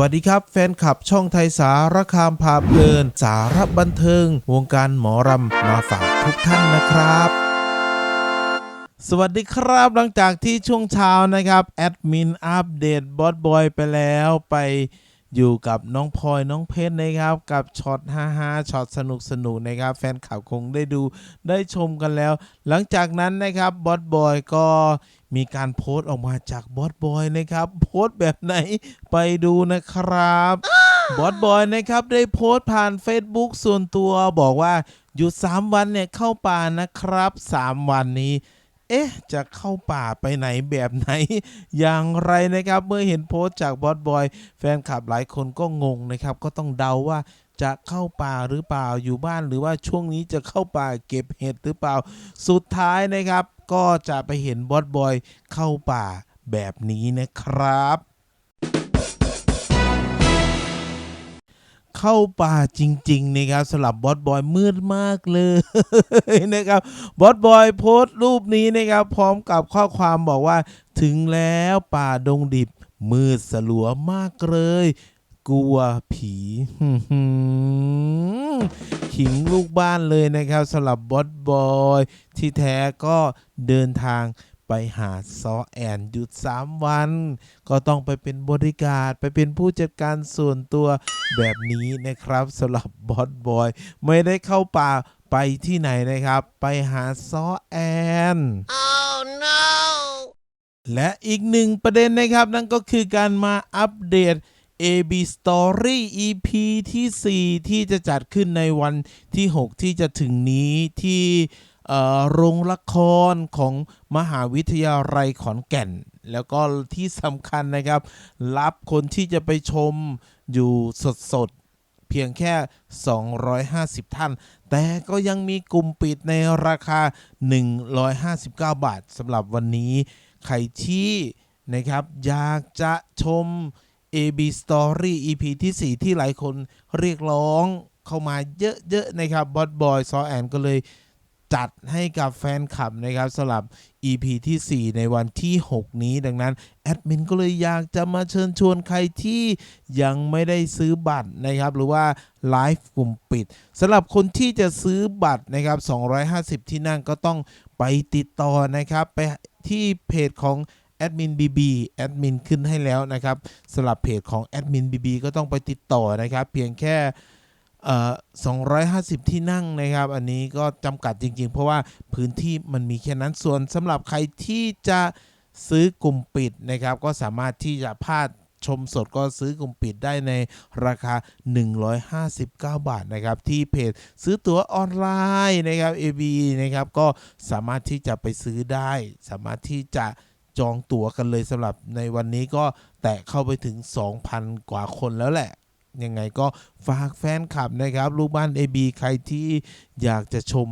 วัสดีครับ แฟนคลับช่องไทยสารคามพาเพลิน สารบันเทิง วงการหมอรำมาฝากทุกท่านนะครับสวัสดีครับหลังจากที่ช่วงเช้านะครับ แอดมินอัปเดตบอสบอยไปแล้วไป อยู่กับน้องพลอยน้องเพชรนะครับ กับช็อต5-5ช็อตสนุกสนุกนะครับ แฟนคลับคงได้ดูได้ชมกันแล้ว หลังจากนั้นนะครับบอสบอยก็มีการโพสต์ออกมาจากบอสบอยนะครับ โพสต์แบบไหนไปดูนะครับบอสบอยนะครับได้โพสต์ผ่าน Facebook ส่วนตัวบอกว่าหยุด 3 วันเนี่ยเข้าป่านะครับ 3 วันนี้ เอ๊ะ จะเข้าป่าไปไหนแบบไหน อย่างไรนะครับ เมื่อเห็นโพสต์จากบอสบอย แฟนคลับหลายคนก็งงนะครับ ก็ต้องเดาว่าจะเข้าป่าหรือเปล่าอยู่บ้านหรือว่าช่วงนี้จะเข้าป่าเก็บเห็ดหรือเปล่า สุดท้ายนะครับ ก็จะไปเห็นบอสบอยเข้าป่าแบบนี้นะครับ เข้าป่าจริงๆนะครับสำหรับบอสบอยมืดมากเลยนะครับบอสบอยโพสต์รูปนี้นะครับพร้อมกับข้อความบอกว่า ถึงแล้วป่าดงดิบ มืดสลัวมากเลย กลัวผีขิงลูกบ้านเลยนะครับสำหรับบอสบอย ที่แท้ก็เดินทาง ไปหาซอแอนหยุด 3 วัน ก็ต้องไปเป็นบริการไปเป็นผู้จัดการส่วนตัวแบบนี้นะครับสำหรับบอสบอย ไม่ได้เข้าป่าไปที่ไหนนะครับ ไปหาซอแอน Oh no! และอีกหนึ่งประเด็นนะครับนั่นก็คือการมาอัปเดต AB Story EP ที่ 4 ที่จะจัดขึ้นในวันที่ 6 ที่จะถึงนี้ที่เอ่อ โรงละครของมหาวิทยาลัยขอนแก่น แล้วก็ที่สำคัญนะครับ รับคนที่จะไปชมอยู่สดๆ เพียงแค่ 250 ท่าน แต่ก็ยังมีกลุ่มปิดในราคา 159 บาทสำหรับวันนี้ ใครที่นะครับอยากจะชม AB Story EP ที่ 4 ที่หลายคนเรียกร้องเข้ามาเยอะๆนะครับบอสบอยซอแอนก็เลย จัดให้กับแฟนคลับนะครับสำหรับ EP ที่ 4 ในวันที่ 6 นี้ดังนั้น แอดมินก็เลยอยากจะมาเชิญชวนใครที่ยังไม่ได้ซื้อบัตรนะครับ หรือว่าไลฟ์กลุ่มปิดสำหรับคนที่จะซื้อบัตรนะครับ 250 ที่นั่งก็ต้องไปติดต่อนะครับ ไปที่เพจของแอดมิน BB แอดมินขึ้นให้แล้วนะครับสำหรับเพจของแอดมิน BB ก็ต้องไปติดต่อนะครับ เพียงแค่ 250 ที่นั่งนะครับ อันนี้ก็จำกัดจริง ๆ เพราะว่าพื้นที่มันมีแค่นั้นส่วนสำหรับใครที่จะซื้อกลุ่มปิดนะครับ ก็สามารถที่จะพาดชมสดก็ซื้อกลุ่มปิดได้ในราคา 159 บาทนะครับ ที่เพจซื้อตั๋วออนไลน์นะครับ AB นะครับ ก็สามารถที่จะไปซื้อได้ สามารถที่จะจองตั๋วกันเลยสำหรับในวันนี้ก็แตะเข้าไปถึง 2,000 กว่าคนแล้วแหละ ยังไงก็ฝากแฟนคลับนะครับลูกบ้าน AB ใครที่อยากจะชม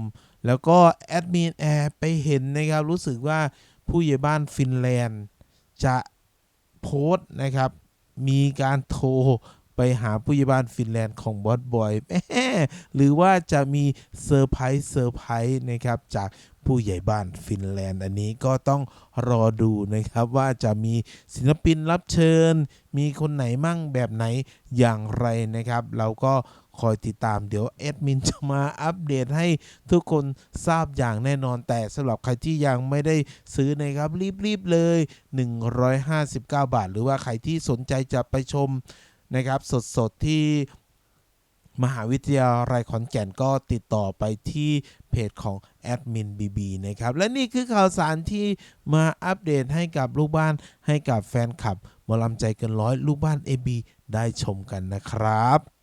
แล้วก็แอดมินแอร์ไปเห็นนะครับ รู้สึกว่าผู้ใหญ่บ้านฟินแลนด์ จะโพสต์นะครับ มีการโทรไปหาผู้ใหญ่บ้านฟินแลนด์ของบอสบอยหรือว่าจะมีเซอร์ไพรส์เซอร์ไพรส์นะครับจาก ผู้ใหญ่บ้านฟินแลนด์ อันนี้ก็ต้องรอดูนะครับว่าจะมีศิลปินรับเชิญ มีคนไหนมั่งแบบไหนอย่างไรนะครับ เราก็คอยติดตามเดี๋ยวแอดมินจะมาอัปเดตให้ทุกคนทราบอย่างแน่นอนแต่สำหรับใครที่ยังไม่ได้ซื้อนะครับ รีบ ๆ เลย 159 บาท หรือว่าใครที่สนใจจะไปชมนะครับ สด ๆ ที่ มหาวิทยาลัยขอนแก่นก็ติดต่อไปที่เพจของแอดมินบีบีนะครับ และนี่คือข่าวสารที่มาอัปเดตให้กับลูกบ้านให้กับแฟนคลับมอลำใจเกินร้อยลูกบ้าน AB ได้ชมกันนะครับ